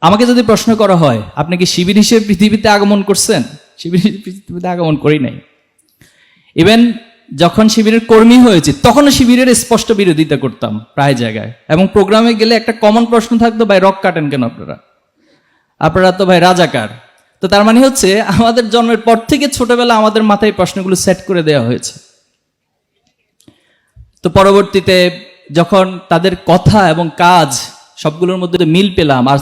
আমাকে যদি প্রশ্ন করা হয়, আপনি কি শিবির হিসেবে পৃথিবীতে আগমন করছেন? শিবির পৃথিবীতে আগমন করি নাই। ইভেন যখন শিবিরের কর্মী হয়েছে, তখনও শিবিরের স্পষ্ট বিরোধিতা করতাম প্রায় জায়গায়। এবং প্রোগ্রামে গেলে একটা কমন প্রশ্ন থাকতো, ভাই, রক কাটেন কেন আপনারা? আপনারা তো, ভাই, রাজাকার। তো তার মানে হচ্ছে, আমাদের জন্মের পর থেকে ছোটবেলা আমাদের মাথায় প্রশ্নগুলো সেট করে দেওয়া হয়েছে। তো পরবর্তীতে যখন তাদের কথা এবং কাজ সবগুলোর মধ্যে মিল পেলাম আর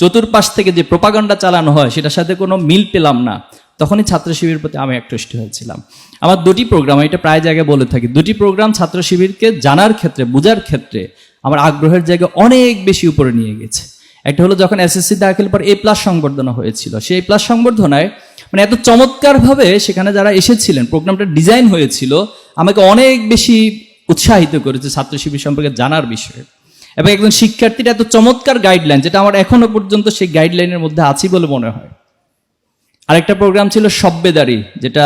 চতুর্পাশ থেকে যে প্রপাগান্ডা চালানো হয়, সেটার সাথে কোনো মিল পেলাম না। তখনই ছাত্র শিবিরের প্রতি আমি আকৃষ্ট হয়েছিলাম। আমার দুটি প্রোগ্রাম এটা প্রায় জায়গায় বলে থাকি, দুটি প্রোগ্রাম ছাত্র শিবিরকে জানার ক্ষেত্রে, বোঝার ক্ষেত্রে আমার আগ্রহের জায়গা অনেক বেশি উপরে নিয়ে গেছে। একটা হলো যখন এসএসসি দাখিল পর এ প্লাস সংবর্ধনা হয়েছিল। সেই প্লাস সংবর্ধনায় মানে এত চমৎকারভাবে সেখানে যারা এসেছিলেন, প্রোগ্রামটা ডিজাইন হয়েছিল, আমাকে অনেক বেশি উৎসাহিত করেছে ছাত্র শিবির সম্পর্কে জানার বিষয়ে। এবং একজন শিক্ষার্থীর এত চমৎকার গাইডলাইন যেটা আমার এখনও পর্যন্ত সেই গাইডলাইনের মধ্যে আছি বলে মনে হয়। আরেকটা প্রোগ্রাম ছিল সব্বেদারি, যেটা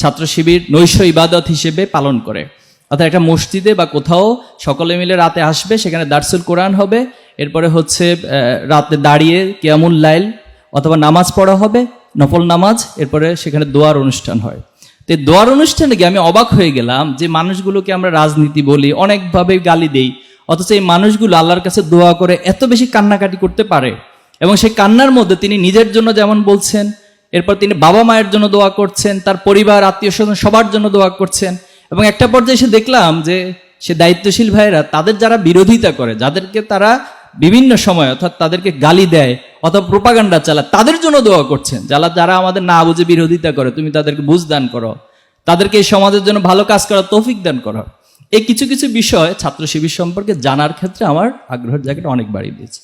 ছাত্র শিবির নৈশ ইবাদত হিসেবে পালন করে। অর্থাৎ একটা মসজিদে বা কোথাও সকলে মিলে রাতে আসবে, সেখানে দার্সুল কোরআন হবে, এরপরে হচ্ছে রাতে দাঁড়িয়ে কেয়ামুল লাইল অথবা নামাজ পড়া হবে, নফল নামাজ, এরপরে সেখানে দোয়ার অনুষ্ঠান হয়। তো দোয়ার অনুষ্ঠানে গিয়ে আমি অবাক হয়ে গেলাম যে মানুষগুলোকে আমরা রাজনীতি বলি, অনেকভাবে গালি দেই। অথচ এই মানুষগুলো আল্লাহর কাছে দোয়া করে এত বেশি কান্নাকাটি করতে পারে। এবং সেই কান্নার মধ্যে তিনি নিজের জন্য যেমন বলছেন, এরপর তিনি বাবা মায়ের জন্য দোয়া করছেন, তার পরিবার, আত্মীয় স্বজন সবার জন্য দোয়া করছেন। এবং একটা পর্যায়ে এসে দেখলাম যে সে দায়িত্বশীল ভাইরা তাদের যারা বিরোধিতা করে, যাদেরকে তারা বিভিন্ন সময় অর্থাৎ তাদেরকে গালি দেয় অথবা প্রোপাগান্ডা চালায়, তাদের জন্য দোয়া করছেন। যারা যারা আমাদের না বুঝে বিরোধিতা করে, তুমি তাদেরকে বুঝ দান করো। তাদেরকে এই সমাজের জন্য ভালো কাজ করার তৌফিক দান করো। এই কিছু কিছু বিষয় ছাত্র শিবির সম্পর্কে জানার ক্ষেত্রে আমার আগ্রহের জায়গাটা অনেক বাড়িয়ে দিয়েছে।